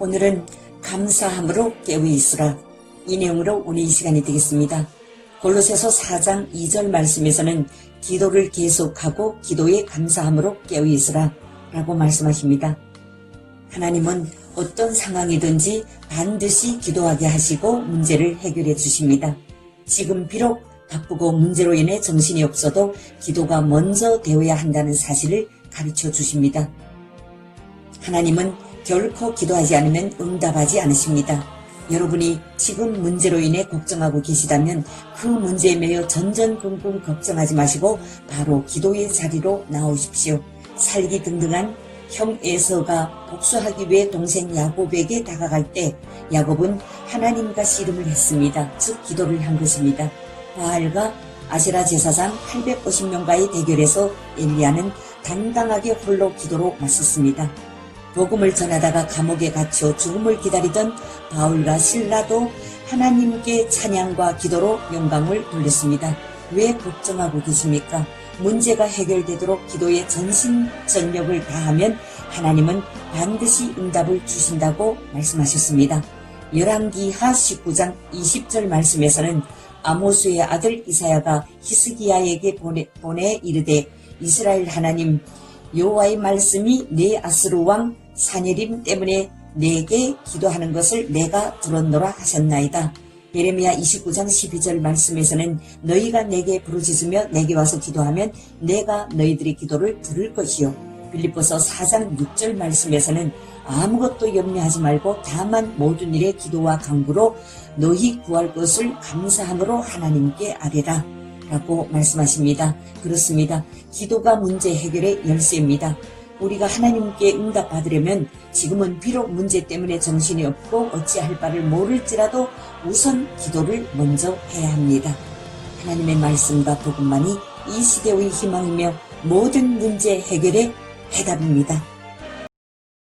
오늘은 감사함으로 깨어 있으라. 이 내용으로 오늘 이 시간이 되겠습니다. 골로새서 4장 2절 말씀에서는 기도를 계속하고 기도에 감사함으로 깨어 있으라 라고 말씀하십니다. 하나님은 어떤 상황이든지 반드시 기도하게 하시고 문제를 해결해 주십니다. 지금 비록 바쁘고 문제로 인해 정신이 없어도 기도가 먼저 되어야 한다는 사실을 가르쳐 주십니다. 하나님은 결코 기도하지 않으면 응답하지 않으십니다. 여러분이 지금 문제로 인해 걱정하고 계시다면 그 문제에 매여 전전긍긍 걱정하지 마시고 바로 기도의 자리로 나오십시오. 살기 등등한 형 에서가 복수하기 위해 동생 야곱에게 다가갈 때 야곱은 하나님과 씨름을 했습니다. 즉 기도를 한 것입니다. 바알과 아세라 제사장 850명과의 대결에서 엘리야는 당당하게 홀로 기도로 맞섰습니다. 복음을 전하다가 감옥에 갇혀 죽음을 기다리던 바울과 신라도 하나님께 찬양과 기도로 영광을 돌렸습니다. 왜 걱정하고 계십니까? 문제가 해결되도록 기도에 전신 전력을 다하면 하나님은 반드시 응답을 주신다고 말씀하셨습니다. 열왕기하 19장 20절 말씀에서는 아모스의 아들 이사야가 히스기야에게 보내, 보내 이르되 이스라엘 하나님 여호와의 말씀이 내 아스루 왕 사내림 때문에 내게 기도하는 것을 내가 들었노라 하셨나이다. 예레미야 29장 12절 말씀에서는 너희가 내게 부르짖으며 내게 와서 기도하면 내가 너희들의 기도를 들을 것이요. 빌립보서 4장 6절 말씀에서는 아무것도 염려하지 말고 다만 모든 일에 기도와 간구로 너희 구할 것을 감사함으로 하나님께 아뢰라. 라고 말씀하십니다. 그렇습니다. 기도가 문제 해결의 열쇠입니다. 우리가 하나님께 응답받으려면 지금은 비록 문제 때문에 정신이 없고 어찌할 바를 모를지라도 우선 기도를 먼저 해야 합니다. 하나님의 말씀과 복음만이 이 시대의 희망이며 모든 문제 해결의 해답입니다.